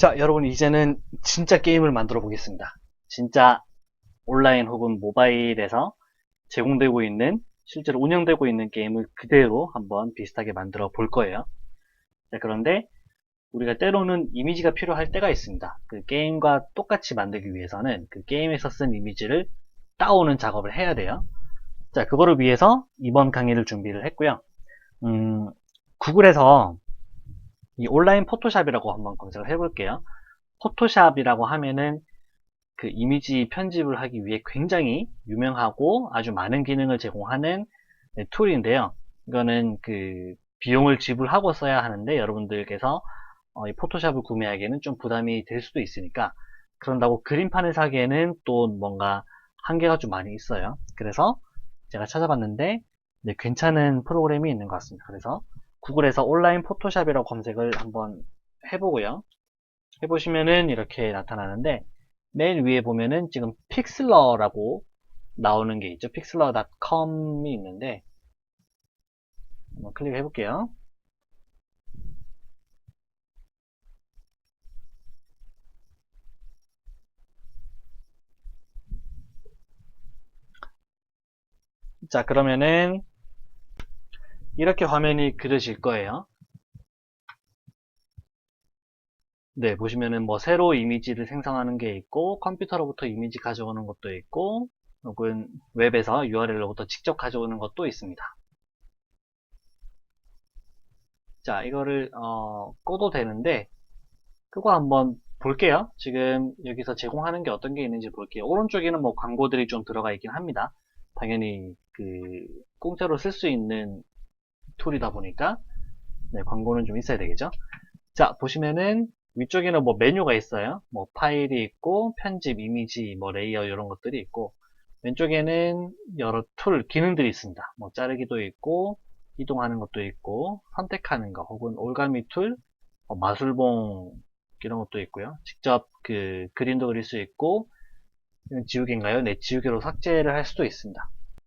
자, 여러분 이제는 진짜 게임을 만들어 보겠습니다. 진짜 온라인 혹은 모바일에서 제공되고 있는 실제로 운영되고 있는 게임을 그대로 한번 비슷하게 만들어 볼 거예요. 자, 그런데 우리가 때로는 이미지가 필요할 때가 있습니다. 그 게임과 똑같이 만들기 위해서는 그 게임에서 쓴 이미지를 따오는 작업을 해야 돼요. 자, 그거를 위해서 이번 강의를 준비를 했고요. 음, 구글에서 이 온라인 포토샵이라고 한번 검색을 해볼게요. 포토샵이라고 하면은 그 이미지 편집을 하기 위해 굉장히 유명하고 아주 많은 기능을 제공하는 네, 툴인데요. 이거는 그 비용을 지불하고 써야 하는데 여러분들께서 어, 이 포토샵을 구매하기에는 좀 부담이 될 수도 있으니까 그런다고 그림판을 사기에는 또 뭔가 한계가 좀 많이 있어요. 그래서 제가 찾아봤는데 네, 괜찮은 프로그램이 있는 것 같습니다. 그래서 구글에서 온라인 포토샵이라고 검색을 한번 해보고요. 해보시면은 이렇게 나타나는데 맨 위에 보면은 지금 픽슬러라고 나오는 게 있죠. 픽슬러.com이 있는데 한번 클릭해 볼게요. 자 그러면은 이렇게 화면이 그려질 거예요. 네, 보시면은 뭐 새로 이미지를 생성하는 게 있고 컴퓨터로부터 이미지 가져오는 것도 있고 혹은 웹에서 URL로부터 직접 가져오는 것도 있습니다. 자, 이거를 어, 꺼도 되는데 그거 한번 볼게요. 지금 여기서 제공하는 게 어떤 게 있는지 볼게요. 오른쪽에는 뭐 광고들이 좀 들어가 있긴 합니다. 당연히 그 공짜로 쓸 수 있는 툴이다 보니까 네, 광고는 좀 있어야 되겠죠. 자, 보시면은 위쪽에는 뭐 메뉴가 있어요. 뭐 파일이 있고 편집, 이미지, 뭐 레이어 이런 것들이 있고 왼쪽에는 여러 툴, 기능들이 있습니다. 뭐 자르기도 있고 이동하는 것도 있고 선택하는 거 혹은 올가미 툴, 뭐 마술봉 이런 것도 있고요. 직접 그 그림도 그릴 수 있고 지우개인가요? 네, 지우개로 삭제를 할 수도 있습니다.